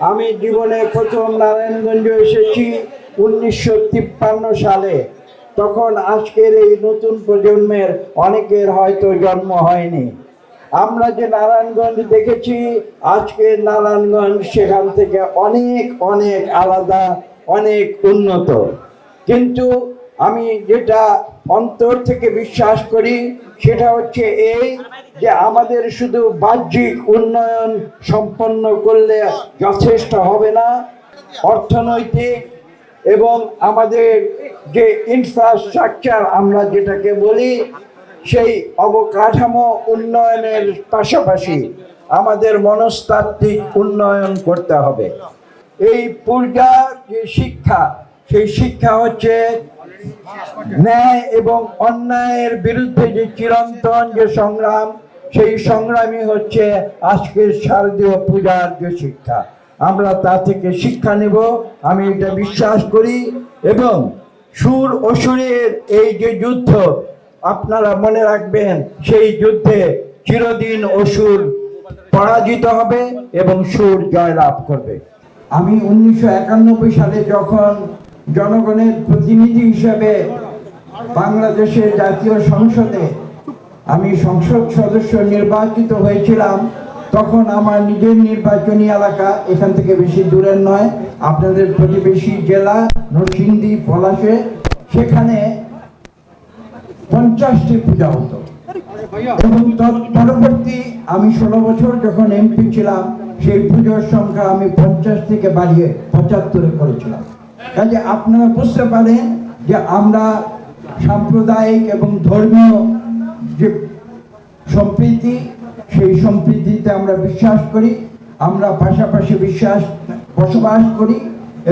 আমি জীবনে প্রথম নারায়ণগঞ্জ এসেছি উনিশশো তিপ্পান্ন সালে। তখন আজকের এই নতুন প্রজন্মের অনেকের হয়তো জন্ম হয়নি। আমরা যে নারায়ণগঞ্জ দেখেছি আজকের নারায়ণগঞ্জ সেখান থেকে অনেক অনেক আলাদা, অনেক উন্নত। কিন্তু আমি যেটা অন্তর থেকে বিশ্বাস করি, সেটা হচ্ছে এই যে আমাদের শুধু বাহ্যিক উন্নয়ন সম্পন্ন করলে যথেষ্ট হবে না। অর্থনৈতিক এবং আমাদের যে ইনফ্রাস্ট্রাকচার আমরা যেটাকে বলি, সেই অবকাঠামো উন্নয়নের পাশাপাশি আমাদের মনস্তাত্ত্বিক উন্নয়ন করতে হবে। এই পূজা যে শিক্ষা, সেই শিক্ষা হচ্ছে ন্যায় এবং অন্যায়ের বিরুদ্ধে যে চিরন্তন যে সংগ্রাম, সেই সংগ্রামই হচ্ছে আজকের শারদীয় পূজার যে শিক্ষা। আমরা তা থেকে শিক্ষা নেব, আমি এটা বিশ্বাস করি এবং সুর অসুরের এই যে যুদ্ধ, আপনারা মনে রাখবেন, সেই যুদ্ধে চিরদিন অসুর পরাজিত হবে এবং সুর জয়লাভ করবে। আমি উনিশশো একানব্বই সালে যখন জনগণের প্রতিনিধি হিসেবে বাংলাদেশের জাতীয় সংসদে আমি সংসদ সদস্য নির্বাচিত হয়েছিলাম। তখন আমার নিজের নির্বাচনী এলাকা এখান থেকে বেশি দূরের নয়। আপনাদের প্রতিবেশী জেলা নরসিংদী, পলাশে। সেখানে পঞ্চাশটি পূজা হতো। এবং পরবর্তী আমি ষোলো বছর যখন এমপি ছিলাম, সেই পুজোর সংখ্যা আমি পঞ্চাশ থেকে বাড়িয়ে পঁচাত্তরে করেছিলাম। কাজে আপনারা বুঝতে পারেন যে আমরা সাম্প্রদায়িক এবং ধর্মীয় যে সম্প্রীতি, সেই সম্প্রীতিতে আমরা বিশ্বাস করি, আমরা পাশাপাশি বিশ্বাস, বসবাস করি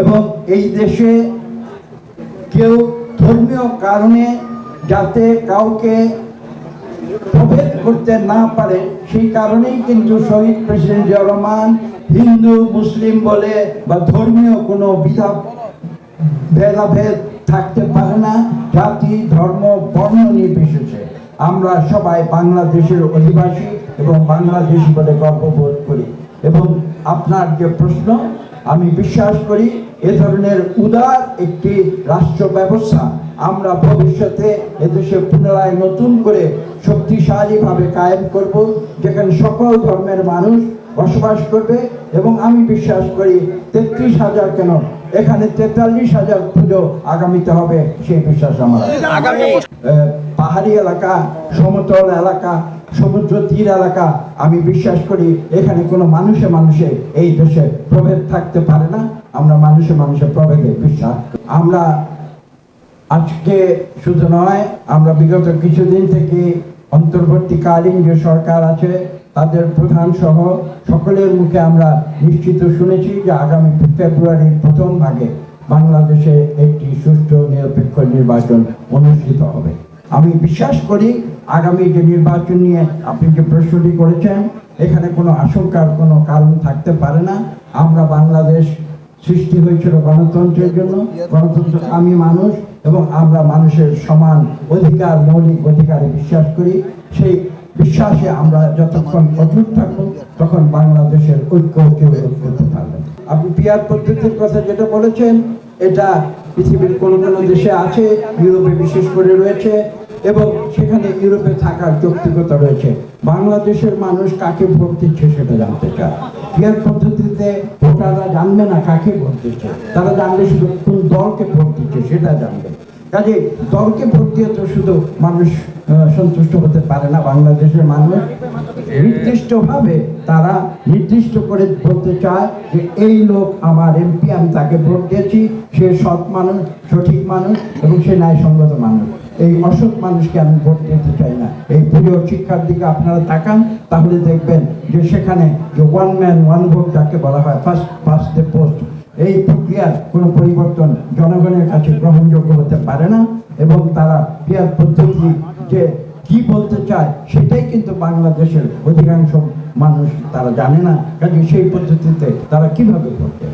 এবং এই দেশে কেউ ধর্মীয় কারণে যাতে কাউকে প্রভেদ করতে না পারে, সেই কারণেই কিন্তু শহীদ প্রেসিডেন্ট জিয়া রহমান হিন্দু, মুসলিম বলে বা ধর্মীয় কোনো বিধা ভেদাভেদ থাকতে পারে না, জাতি, ধর্ম, বর্ণ নির্বিশেষে। আমরা সবাই বাংলাদেশের অধিবাসী এবং বাংলাদেশি বলে গর্ববোধ করি। এবং আপনার যে প্রশ্ন, আমি বিশ্বাস করি এ ধরনের উদার একটি রাষ্ট্র ব্যবস্থা আমরা ভবিষ্যতে এদেশে পুনরায় নতুন করে শক্তিশালীভাবে কায়েম করব, যেখানে সকল ধর্মের মানুষ বসবাস করবে এবং আমি বিশ্বাস করি তেত্রিশ হাজার কেন? এখানে তেতাল্লিশ হাজার পুজো আগামীতে হবে সেই বিশ্বাস আমার পাহাড়ি এলাকা সমতল এলাকা সমুদ্র তীর এলাকা আমি বিশ্বাস করি এখানে কোনো মানুষে মানুষে এই দেশে প্রভেদ থাকতে পারে না। আমরা মানুষে মানুষে প্রভেদে বিশ্বাস আমরা আজকে শুধু নয় আমরা বিগত কিছুদিন থেকে অন্তর্বর্তীকালীন যে সরকার আছে তাদের প্রধান সহ সকলের মুখে আমরা নিশ্চিত শুনেছি যে আগামী ফেব্রুয়ারির প্রথম ভাগে বাংলাদেশে একটি সুষ্ঠু নিরপেক্ষ নির্বাচন অনুষ্ঠিত হবে। আমি বিশ্বাস করি আগামী যে নির্বাচন নিয়ে আপনি যে প্রশ্নটি করেছেন, এখানে কোনো আশঙ্কার কোনো কারণ থাকতে পারে না। আমরা বাংলাদেশ সৃষ্টি হয়েছিল গণতন্ত্রের জন্য। গণতন্ত্র আমি মানুষ এবং আমরা মানুষের সমান অধিকার, মৌলিক অধিকারে বিশ্বাস করি। সেই বিশ্বাসে আমরা যতক্ষণ অটুট থাকব, তখন বাংলাদেশের ঐক্য কেউ করতে পারবে আপনি পিয়ার পদ্ধতির কথা যেটা বলেছেন, এটা পৃথিবীর কোনো কোনো দেশে আছে, ইউরোপে বিশেষ করে রয়েছে, এবং সেখানে ইউরোপে থাকার যৌক্তিকতা রয়েছে। বাংলাদেশের মানুষ কাকে ভোট দিচ্ছে সেটা জানতে চায়। পিয়ার পদ্ধতিতে ভোটাররা জানবে না কাকে ভোট দিচ্ছে। তারা জানবে শুধু কোন দলকে ভোট দিচ্ছে সেটা জানবে। কাজে দলকে ভোট তো শুধু মানুষ সন্তুষ্ট হতে পারে না, বাংলাদেশের মানুষ। নির্দিষ্টভাবে তারা নির্দিষ্ট করে বলতে চায় যে এই লোক আমার এমপি, আমি তাকে ভোট দিয়েছি, সে সৎ মানুষ, সঠিক মানুষ এবং সে ন্যায়সঙ্গত মানুষ। এই অসৎ মানুষকে আমি ভোট দিতে চাই না। এই পুজোর শিক্ষার দিকে আপনারা তাকান, তাহলে দেখবেন যে সেখানে যে ওয়ান ম্যান ওয়ান ভোট যাকে বলা হয় ফার্স্ট ফার্স্ট এই প্রক্রিয়ার কোনো পরিবর্তন জনগণের কাছে গ্রহণযোগ্য হতে পারে না এবং তারা পিয়ার পদ্ধতি যে কি বলতে চায় সেটাই কিন্তু বাংলাদেশের অধিকাংশ মানুষ তারা জানে না। কাজে সেই পদ্ধতিতে তারা কীভাবে করতে